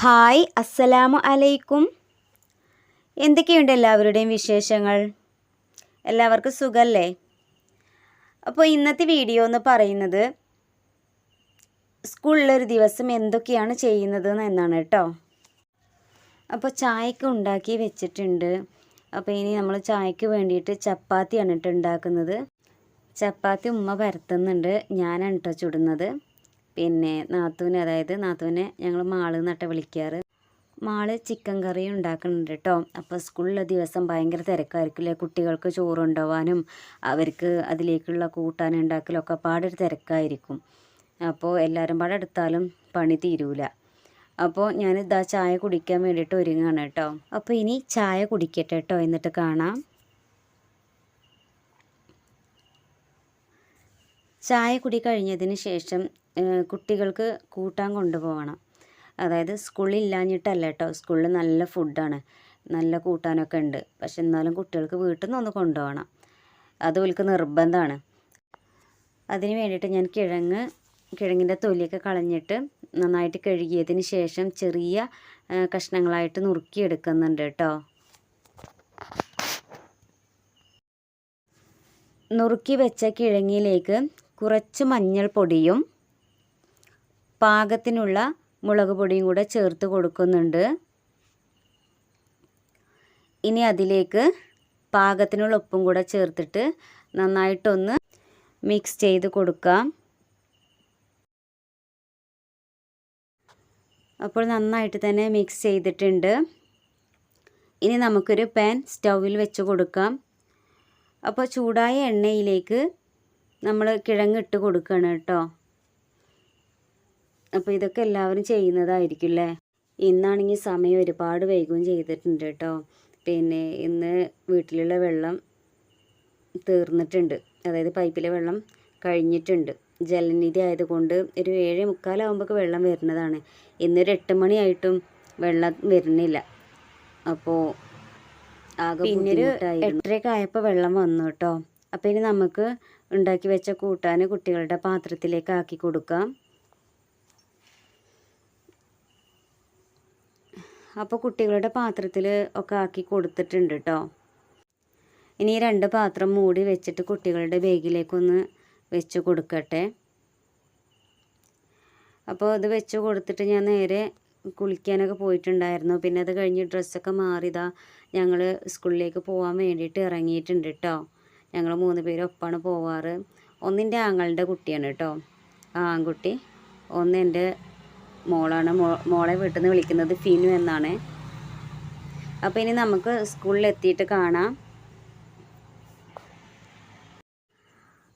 Hi അസ്സലാമു അലൈക്കും. എന്തൊക്കെയുണ്ട് എല്ലാവരുടെയും വിശേഷങ്ങൾ? എല്ലാവർക്കും സുഖല്ലേ? അപ്പോൾ ഇന്നത്തെ വീഡിയോ എന്ന് പറയുന്നത് സ്കൂളിലൊരു ദിവസം എന്തൊക്കെയാണ് ചെയ്യുന്നത് എന്നാണ് കേട്ടോ. അപ്പോൾ ചായക്ക് ഉണ്ടാക്കി വെച്ചിട്ടുണ്ട്. അപ്പോൾ ഇനി നമ്മൾ ചായക്ക് വേണ്ടിയിട്ട് ചപ്പാത്തിയാണ് കേട്ടോ ഉണ്ടാക്കുന്നത്. ചപ്പാത്തി ഉമ്മ പരത്തുന്നുണ്ട്. ഞാനാണ് കേട്ടോ ചുടുന്നത്. പിന്നെ നാത്തൂന് അതായത് നാത്തൂനെ ഞങ്ങൾ മാൾ നട്ട വിളിക്കാറ്. മാൾ ചിക്കൻ കറി ഉണ്ടാക്കുന്നുണ്ട് കേട്ടോ അപ്പോൾ സ്കൂളിലെ ദിവസം ഭയങ്കര തിരക്കായിരിക്കില്ലേ? കുട്ടികൾക്ക് ചോറുണ്ടാവാനും അവർക്ക് അതിലേക്കുള്ള കൂട്ടാൻ ഉണ്ടാക്കലൊക്കെ പാടൊരു തിരക്കായിരിക്കും. അപ്പോൾ എല്ലാവരും പാടെ എടുത്താലും പണി തീരൂല. അപ്പോൾ ഞാൻ ഇതാ ചായ കുടിക്കാൻ വേണ്ടിയിട്ട് ഒരുങ്ങാണ് കേട്ടോ അപ്പോൾ ഇനി ചായ കുടിക്കട്ടെ കേട്ടോ എന്നിട്ട് കാണാം. ചായ കുടി കഴിഞ്ഞതിന് ശേഷം കുട്ടികൾക്ക് കൂട്ടാൻ കൊണ്ടുപോകണം അതായത് സ്കൂളിൽ ഇല്ലാഞ്ഞിട്ടല്ല കേട്ടോ. സ്കൂളിൽ നല്ല ഫുഡാണ്. നല്ല കൂട്ടാനൊക്കെ ഉണ്ട്. പക്ഷെ എന്നാലും കുട്ടികൾക്ക് വീട്ടിൽ നിന്ന് ഒന്ന് കൊണ്ടുപോകണം അത് നിർബന്ധമാണ്. അതിന് വേണ്ടിയിട്ട് ഞാൻ കിഴങ്ങ് കിഴങ്ങിന്റെ തൊലിയൊക്കെ കളഞ്ഞിട്ട് നന്നായിട്ട് കഴുകിയതിന് ശേഷം ചെറിയ കഷ്ണങ്ങളായിട്ട് നുറുക്കിയെടുക്കുന്നുണ്ട് കേട്ടോ. നുറുക്കി വെച്ച കിഴങ്ങിലേക്ക് കുറച്ച് മഞ്ഞൾപ്പൊടിയും പാകത്തിനുള്ള മുളക് പൊടിയും കൂടെ ചേർത്ത് കൊടുക്കുന്നുണ്ട്. ഇനി അതിലേക്ക് പാകത്തിനുള്ള ഉപ്പും കൂടെ ചേർത്തിട്ട് നന്നായിട്ടൊന്ന് മിക്സ് ചെയ്ത് കൊടുക്കാം. അപ്പോൾ നന്നായിട്ട് തന്നെ മിക്സ് ചെയ്തിട്ടുണ്ട്. ഇനി നമുക്കൊരു പാൻ സ്റ്റൗവിൽ വെച്ച് കൊടുക്കാം. അപ്പോൾ ചൂടായ എണ്ണയിലേക്ക് നമ്മൾ കിഴങ്ങ് ഇട്ട് കൊടുക്കണം കേട്ടോ. അപ്പോൾ ഇതൊക്കെ എല്ലാവരും ചെയ്യുന്നതായിരിക്കും അല്ലേ ഇന്നാണെങ്കിൽ സമയം ഒരുപാട് വൈകുകയും ചെയ്തിട്ടുണ്ട് കേട്ടോ. പിന്നെ ഇന്ന് വീട്ടിലുള്ള വെള്ളം തീർന്നിട്ടുണ്ട്. അതായത് പൈപ്പിലെ വെള്ളം കഴിഞ്ഞിട്ടുണ്ട്. ജലനിധി ആയതുകൊണ്ട് ഒരു ഏഴ് മുക്കാലാകുമ്പോഴൊക്കെ വെള്ളം വരുന്നതാണ്. ഇന്നൊരു എട്ട് മണിയായിട്ടും വെള്ളം വരുന്നില്ല. അപ്പോൾ ആകെ പിന്നൊരു എട്ടരയൊക്കെ ആയപ്പോൾ വെള്ളം വന്നു കേട്ടോ. അപ്പോൾ ഇനി നമുക്ക് ഉണ്ടാക്കി വെച്ച കൂട്ടാൻ കുട്ടികളുടെ പാത്രത്തിലേക്ക് ആക്കി കൊടുക്കാം. അപ്പോൾ കുട്ടികളുടെ പാത്രത്തിൽ ഒക്കെ ആക്കി കൊടുത്തിട്ടുണ്ട് കേട്ടോ ഇനി രണ്ട് പാത്രം മൂടി വെച്ചിട്ട് കുട്ടികളുടെ ബാഗിലേക്കൊന്ന് വെച്ച് കൊടുക്കട്ടെ. അപ്പോൾ ഇത് വെച്ച് കൊടുത്തിട്ട് ഞാൻ നേരെ കുളിക്കാനൊക്കെ പോയിട്ടുണ്ടായിരുന്നു. പിന്നെ അത് കഴിഞ്ഞ് ഡ്രസ്സൊക്കെ മാറിയതാ ഞങ്ങൾ സ്കൂളിലേക്ക് പോകാൻ വേണ്ടിയിട്ട് ഇറങ്ങിയിട്ടുണ്ട് കേട്ടോ ഞങ്ങൾ മൂന്ന് പേരും പോവാറ്. ഒന്നിന്റെ ആങ്ങളുടെ കുട്ടിയാണ് കേട്ടോ ആൺകുട്ടി ഒന്ന് എന്റെ മോളാണ്. മോ മോളെ വീട്ടിൽ നിന്ന് വിളിക്കുന്നത് ഫിനു എന്നാണ്. അപ്പോൾ ഇനി നമുക്ക് സ്കൂളിൽ എത്തിയിട്ട് കാണാം.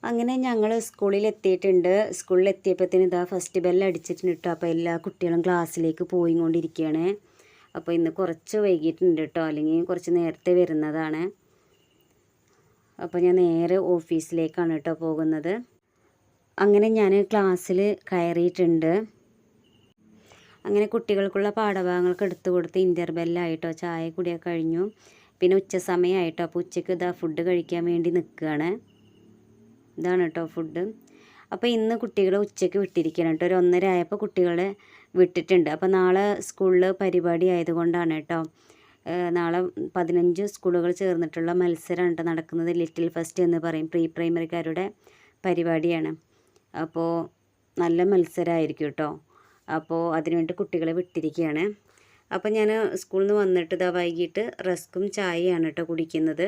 അങ്ങനെ ഞങ്ങൾ സ്കൂളിൽ എത്തിയിട്ടുണ്ട്. സ്കൂളിൽ എത്തിയപ്പോഴത്തേന് ഇതാ ഫസ്റ്റ് ബെല്ല് അടിച്ചിട്ടുണ്ട് കേട്ടോ അപ്പോൾ എല്ലാ കുട്ടികളും ക്ലാസ്സിലേക്ക് പോയി കൊണ്ടിരിക്കുകയാണ് അപ്പോൾ ഇന്ന് കുറച്ച് വൈകിട്ടുണ്ട് കേട്ടോ അല്ലെങ്കിൽ കുറച്ച് നേരത്തെ വരുന്നതാണ്. അപ്പോൾ ഞാൻ നേരെ ഓഫീസിലേക്കാണ് കേട്ടോ പോകുന്നത്. അങ്ങനെ ഞാൻ ക്ലാസ്സിൽ കയറിയിട്ടുണ്ട്. അങ്ങനെ കുട്ടികൾക്കുള്ള പാഠഭാഗങ്ങൾക്ക് എടുത്തു കൊടുത്ത് ഇന്റർവെല്ലായിട്ടോ ചായ കുടിയൊക്കെ കഴിഞ്ഞു. പിന്നെ ഉച്ച സമയമായിട്ടോ അപ്പോൾ ഉച്ചയ്ക്ക് ഇതാ ഫുഡ് കഴിക്കാൻ വേണ്ടി നിൽക്കുകയാണ്. ഇതാണ് കേട്ടോ ഫുഡ് അപ്പോൾ ഇന്ന് കുട്ടികളെ ഉച്ചയ്ക്ക് വിട്ടിരിക്കണം കേട്ടോ. ഒരു ഒന്നര ആയപ്പോൾ കുട്ടികളെ വിട്ടിട്ടുണ്ട്. അപ്പോൾ നാളെ സ്കൂളിൽ പരിപാടി ആയതുകൊണ്ടാണ് കേട്ടോ. നാളെ പതിനഞ്ച് സ്കൂളുകൾ ചേർന്നിട്ടുള്ള മത്സരമാണ് കേട്ടോ നടക്കുന്നത്. ലിറ്റിൽ ഫസ്റ്റ് എന്ന് പറയും. പ്രീ പ്രൈമറിക്കാരുടെ പരിപാടിയാണ്. അപ്പോൾ നല്ല മത്സരമായിരിക്കും കേട്ടോ. അപ്പോൾ അതിനുവേണ്ടി കുട്ടികളെ വിട്ടിരിക്കുകയാണ്. അപ്പോൾ ഞാൻ സ്കൂളിൽ നിന്ന് വന്നിട്ട് ഇതാ വൈകിട്ട് റസ്ക്കും ചായയാണ് കേട്ടോ കുടിക്കുന്നത്.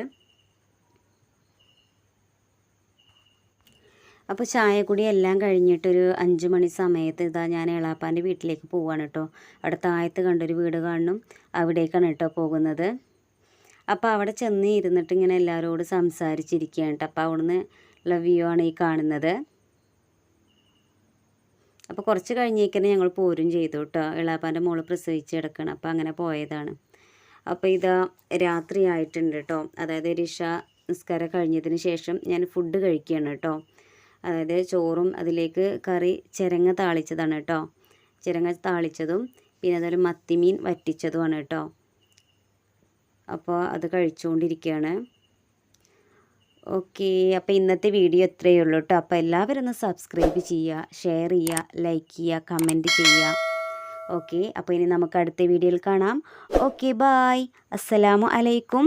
അപ്പോൾ ചായക്കുടി എല്ലാം കഴിഞ്ഞിട്ടൊരു അഞ്ച് മണി സമയത്ത് ഇതാ ഞാൻ എളാപ്പാന്റെ വീട്ടിലേക്ക് പോവാണ് കേട്ടോ. അവിടെ താഴത്ത് കണ്ടൊരു വീട് കാണും അവിടേക്കാണ് കേട്ടോ പോകുന്നത്. അപ്പോൾ അവിടെ ചെന്ന് ഇരുന്നിട്ട് ഇങ്ങനെ എല്ലാവരോടും സംസാരിച്ചിരിക്കുകയാണ് കേട്ടോ. അപ്പോൾ അവിടുന്ന് ലവ് വ്യൂ ആണ് ഈ കാണുന്നത്. അപ്പോൾ കുറച്ച് കഴിഞ്ഞേക്കന്നെ ഞങ്ങൾ പോരും ചെയ്തു കേട്ടോ ഇളാപ്പാന്റെ മോൾ പ്രസവിച്ച് കിടക്കണം. അപ്പോൾ അങ്ങനെ പോയതാണ്. അപ്പോൾ ഇതാ രാത്രി ആയിട്ടുണ്ട് കേട്ടോ അതായത് രിഷ നിസ്കാരം കഴിഞ്ഞതിന് ശേഷം ഞാൻ ഫുഡ് കഴിക്കുകയാണ് കേട്ടോ അതായത് ചോറും അതിലേക്ക് കറി ചിരങ്ങ താളിച്ചതാണ് കേട്ടോ ചിരങ്ങ താളിച്ചതും പിന്നെ അതുപോലെ മത്തിമീൻ വറ്റിച്ചതുമാണ് കേട്ടോ അപ്പോൾ അത് കഴിച്ചുകൊണ്ടിരിക്കുകയാണ് ഓക്കെ അപ്പോൾ ഇന്നത്തെ വീഡിയോ ഇത്രയേ ഉള്ളൂ കേട്ടോ. അപ്പോൾ എല്ലാവരും ഒന്ന് സബ്സ്ക്രൈബ് ചെയ്യുക ഷെയർ ചെയ്യുക ലൈക്ക് ചെയ്യുക കമന്റ് ചെയ്യുക. ഓക്കെ അപ്പോൾ ഇനി നമുക്ക് അടുത്ത വീഡിയോയിൽ കാണാം. ഓക്കെ ബായ് അസ്സലാമു അലൈക്കും.